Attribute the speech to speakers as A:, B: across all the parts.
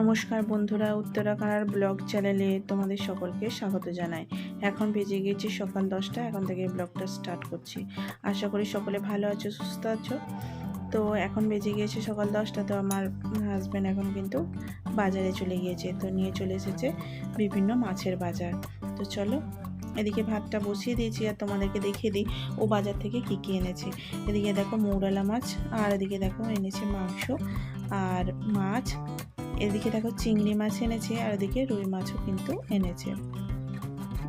A: নমস্কার বন্ধুরা, উত্তরাখাড়ার ব্লগ চ্যানেলে তোমাদের সকলকে স্বাগত জানাই। এখন বেজে গিয়েছি সকাল দশটা, এখন থেকে ব্লগটা স্টার্ট করছি। আশা করি সকলে ভালো আছো, সুস্থ আছো। তো এখন বেজে গিয়েছে সকাল দশটা, তো আমার হাজব্যান্ড এখন কিন্তু বাজারে চলে গিয়েছে, তো নিয়ে চলে এসেছে বিভিন্ন মাছের বাজার। তো চলো, এদিকে ভাতটা বসিয়ে দিয়েছি আর তোমাদেরকে দেখিয়ে দিই, ও বাজার থেকে কী কী এনেছে। এদিকে দেখো মৌরালা মাছ, আর এদিকে দেখো এনেছে মাংস আর মাছ এদিকে দেখো চিংড়ি মাছ এনেছে আর ওদিকে রুই মাছও কিন্তু এনেছে।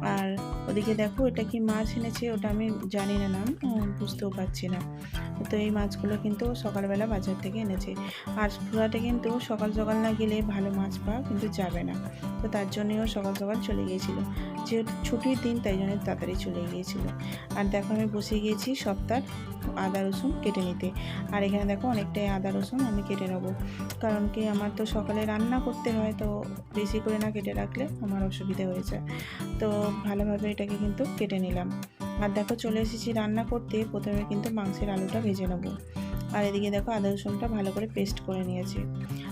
A: আর ওদিকে দেখো এটা কি মাছ এনেছে ওটা আমি জানি না নাম বুঝতেও পারছি না। তো এই মাছগুলো কিন্তু সকালবেলা বাজার থেকে এনেছে। আর পুরাটে কিন্তু সকাল সকাল না গেলে ভালো মাছ পাওয়া কিন্তু যাবে না। তো তার জন্যই ও সকাল সকাল চলে গিয়েছিল। যেহেতু ছুটির দিন তাই জন্য তাড়াতাড়ি চলে গিয়েছিল। আর দেখো আমি বসে গিয়েছি সপ্তাহ আদা, রসুন কেটে নিতে। আর এখানে দেখো অনেকটাই আদা, রসুন আমি কেটে নেব। কারণ কি আমার তো সকালে রান্না করতে হয়, তো বেশি করে না কেটে রাখলে আমার অসুবিধা হয়ে যায়। তো ভালোভাবে এটাকে কিন্তু কেটে নিলাম। আর দেখো চলে এসেছি রান্না করতে, প্রথমে কিন্তু মাংসের আলুটা ভেজে নেব। আর এদিকে দেখো আদা রসুনটা ভালো করে পেস্ট করে নিয়েছি।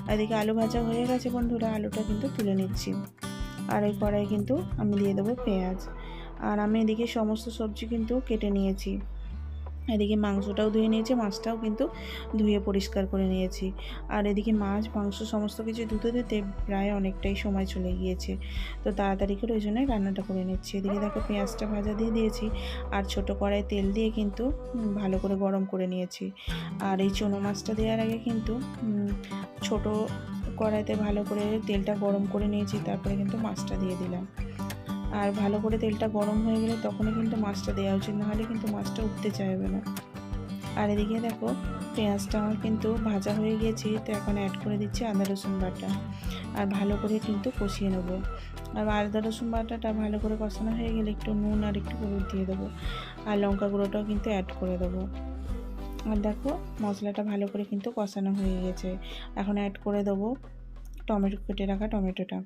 A: আর এদিকে আলু ভাজা হয়ে গেছে বন্ধুরা, আলুটা কিন্তু তুলে নিচ্ছি। আর ওই কড়াই কিন্তু আমি দিয়ে দেবো পেঁয়াজ। আর আমি এদিকে সমস্ত সবজি কিন্তু কেটে নিয়েছি। এদিকে মাংসটাও ধুয়ে নিয়েছি, মাছটাও কিন্তু ধুয়ে পরিষ্কার করে নিয়েছি। আর এদিকে মাছ, মাংস সমস্ত কিছু ধুতে ধুতে প্রায় অনেকটাই সময় চলে গিয়েছে। তো তাড়াতাড়ি করে ওই জন্যই রান্নাটা করে নিচ্ছি। এদিকে দেখো পেঁয়াজটা ভাজা দিয়ে দিয়েছি আর ছোট কড়াই তেল দিয়ে কিন্তু ভালো করে গরম করে নিয়েছি। আর এই চুনো মাছটা দেওয়ার আগে কিন্তু ছোট কড়াইতে ভালো করে তেলটা গরম করে নিয়েছি, তারপরে কিন্তু মাছটা দিয়ে দিলাম। আর ভালো করে তেলটা গরম হয়ে গেলে তখনই কিন্তু মাছটা দেওয়া উচিত, নাহলে কিন্তু মাছটা উঠতে চাইবে না। আর এদিকে দেখো, পেঁয়াজটা আমার কিন্তু ভাজা হয়ে গেছে, তো এখন অ্যাড করে দিচ্ছি আদা, রসুন বাটা। আর ভালো করে কিন্তু কষিয়ে নেব। আর আদা, রসুন বাটাটা ভালো করে কষানো হয়ে গেলে একটু নুন আর একটু হলুদ দিয়ে দেবো। আর লঙ্কা গুঁড়োটাও কিন্তু অ্যাড করে দেবো। আর দেখো, মশলাটা ভালো করে কিন্তু কষানো হয়ে গেছে। এখন অ্যাড করে দেবো টমেটো, কেটে রাখা টমেটোটা।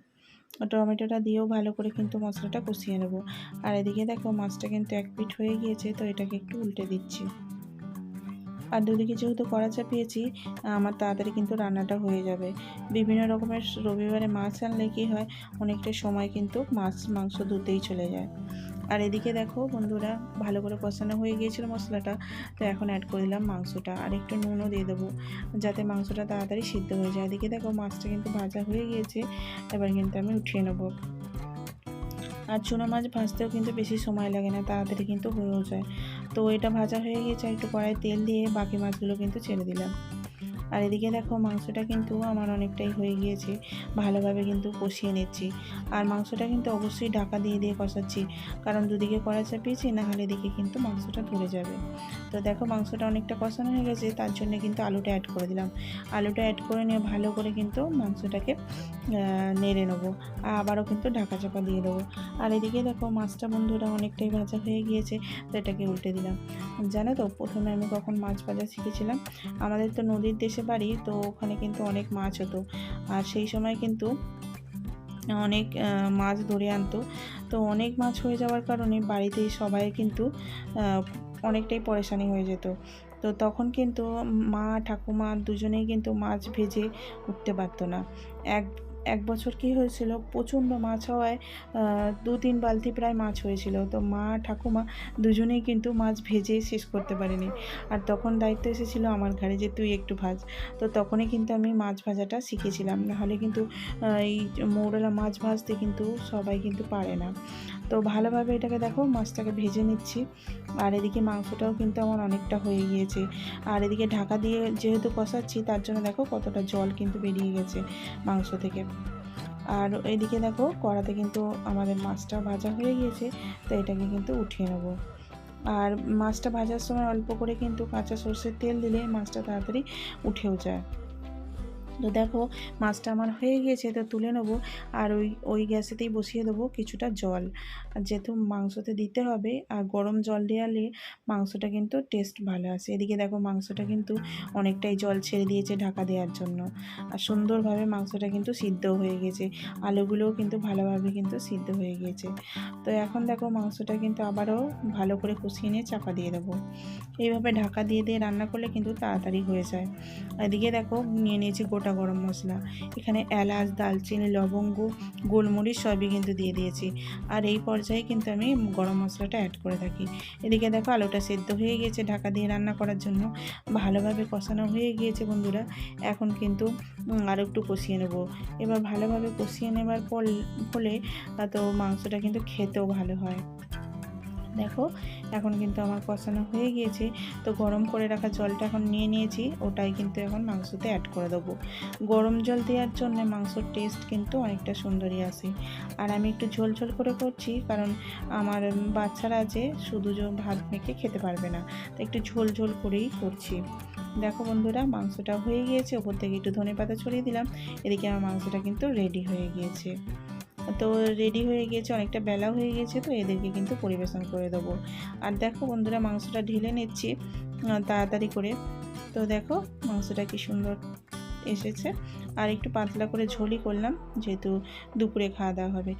A: টমেটোটা দিয়েও ভালো করে কিন্তু মশলাটা কষিয়ে নেব। আর এদিকে দেখো মাছটা কিন্তু এক পিঠ হয়ে গিয়েছে, তো এটাকে একটু উল্টে দিচ্ছি। আর দুদিকে যেহেতু কড়া চাপিয়েছি, আমার তাড়াতাড়ি কিন্তু রান্নাটা হয়ে যাবে। বিভিন্ন রকমের রবিবারে মাছ আনলে কী হয়, অনেকটা সময় কিন্তু মাছ মাংস ধুতেই চলে যায়। আর এদিকে দেখো বন্ধুরা ভালো করে কষানো হয়ে গিয়েছিল মশলাটা, তো এখন অ্যাড করে দিলাম মাংসটা। আর একটু নুনও দিয়ে দেবো, যাতে মাংসটা তাড়াতাড়ি সিদ্ধ হয়ে যায়। এদিকে দেখো মাছটা কিন্তু ভাজা হয়ে গিয়েছে, এবার কিন্তু আমি উঠিয়ে নেব। আর চুনো মাছ ভাজতেও কিন্তু বেশি সময় লাগে না, তাড়াতাড়ি কিন্তু হয়েও যায়। তো এটা ভাজা হয়ে গিয়েছে একটু কড়াই তেল দিয়ে বাকি মাছগুলো কিন্তু ছেড়ে দিলাম। আর এদিকে দেখো মাংসটা কিন্তু আমার অনেকটাই হয়ে গিয়েছে, ভালোভাবে কিন্তু কষিয়ে নিচ্ছি। আর মাংসটা কিন্তু অবশ্যই ঢাকা দিয়ে দিয়ে কষাচ্ছি, কারণ দুদিকে কড়া চাপিয়েছি না হলে এদিকে কিন্তু মাংসটা ধরে যাবে। তো দেখো মাংসটা অনেকটা কষানো হয়ে গেছে, তার জন্য কিন্তু আলুটা অ্যাড করে দিলাম। আলুটা অ্যাড করে নিয়ে ভালো করে কিন্তু মাংসটাকে নেড়ে নেব। আর আবারও কিন্তু ঢাকা চাপা দিয়ে দেবো। আর এদিকে দেখো মাছটা বন্ধুরা অনেকটাই ভাজা হয়ে গিয়েছে, তো এটাকে উল্টে দিলাম। জানো তো, প্রথমে আমি কখন মাছ ভাজা শিখেছিলাম, আমাদের তো নদীর দেশে বাড়ি, তো ওখানে কিন্তু অনেক মাছ হতো। আর সেই সময় কিন্তু অনেক মাছ ধরে আনতো। তো অনেক মাছ হয়ে যাওয়ার কারণে বাড়িতে সবাই কিন্তু অনেকটাই পরেশানি হয়ে যেত। তো তখন কিন্তু মা, ঠাকুমা দুজনেই কিন্তু মাছ ভেজে উঠতে পারতো না। এক এক বছর কি হয়েছিল? প্রচণ্ড মাছ হওয়ায় দু তিন বালতি প্রায় মাছ হয়েছিল। তো মা, ঠাকুমা দুজনেই কিন্তু মাছ ভেজে শেষ করতে পারেনি। আর তখন দায়িত্ব এসেছিল আমার ঘাড়ে যে তুই একটু ভাজ। তো তখনই কিন্তু আমি মাছ ভাজাটা শিখেছিলাম। নাহলে কিন্তু এই মৌরলা মাছ ভাজতে কিন্তু সবাই কিন্তু পারে না। তো ভালোভাবে এটাকে দেখো মাছটাকে ভেজে নিচ্ছি। আর এদিকে মাংসটাও কিন্তু আমার অনেকটা হয়ে গিয়েছে। আর এদিকে ঢাকা দিয়ে যেহেতু কষাচ্ছি, তার জন্য দেখো কতটা জল কিন্তু বেরিয়ে গেছে মাংস থেকে। আর এদিকে দেখো কড়াতে কিন্তু আমাদের মাছটা ভাজা হয়ে গিয়েছে, তো এটাকে কিন্তু উঠিয়ে নেব। আর মাছটা ভাজার সময় অল্প করে কিন্তু কাঁচা সর্ষের তেল দিলে মাছটা তাড়াতাড়ি উঠেও যায়। তো দেখো মাছটা আমার হয়ে গিয়েছে, তো তুলে নেব আর ওই ওই গ্যাসেতেই বসিয়ে দেবো কিছুটা জল। আর যেহেতু মাংসতে দিতে হবে আর গরম জল দেওয়ালে মাংসটা কিন্তু টেস্ট ভালো আসে। এদিকে দেখো মাংসটা কিন্তু অনেকটাই জল ছেড়ে দিয়েছে ঢাকা দেওয়ার জন্য। আর সুন্দরভাবে মাংসটা কিন্তু সিদ্ধ হয়ে গেছে। আলুগুলোও কিন্তু ভালোভাবে কিন্তু সিদ্ধ হয়ে গিয়েছে তো এখন দেখো মাংসটা কিন্তু আবারও ভালো করে কষিয়ে নিয়ে চাপা দিয়ে দেবো। এইভাবে ঢাকা দিয়ে দিয়ে রান্না করলে কিন্তু তাড়াতাড়ি হয়ে যায়। এদিকে দেখো নিয়ে নিয়েছি গোটা গোটা গরম মশলা, এখানে এলাচ, দালচিনি, লবঙ্গ, গোলমরিচ সবই কিন্তু দিয়ে দিয়েছি। আর এই পর্যায়ে কিন্তু আমি গরম মশলাটা অ্যাড করে থাকি। এদিকে দেখো আলুটা সেদ্ধ হয়ে গিয়েছে ঢাকা দিয়ে রান্না করার জন্য। ভালোভাবে কষানো হয়ে গিয়েছে বন্ধুরা। এখন কিন্তু আরও একটু কষিয়ে নেব। এবার ভালোভাবে কষিয়ে নেবার ফলে তো মাংসটা কিন্তু খেতেও ভালো হয়। দেখো, এখন কিন্তু আমার কষানো হয়ে গিয়েছে। তো গরম করে রাখা জলটা এখন নিয়ে নিয়েছি, ওটাই কিন্তু এখন মাংসতে অ্যাড করে দেবো। গরম জল দেওয়ার জন্য মাংসর টেস্ট কিন্তু অনেকটা সুন্দরই আসে আর আমি একটু ঝোল ঝোল করে করছি, কারণ আমার বাচ্চারা আছে শুধু ভাত মেখে খেতে পারবে না, তো একটু ঝোল ঝোল করেই করছি। দেখো বন্ধুরা, মাংসটা হয়ে গিয়েছে, ওপর থেকে একটু ধনে পাতা ছড়িয়ে দিলাম, এদিকে আমার মাংসটা কিন্তু রেডি হয়ে গিয়েছে। তো রেডি হয়ে গিয়েছে অনেকটা বেলা হয়ে গিয়েছে তো এদেরকে কিন্তু পরিবেশন করে দেবো। আর দেখো বন্ধুরা, মাংসটা ঢেলে নিচ্ছি তাড়াতাড়ি করে। তো দেখো, মাংসটা কি সুন্দর এসেছে। আর একটু পাতলা করে ঝোলি করলাম, যেহেতু দুপুরে খাওয়া দাওয়া হবে।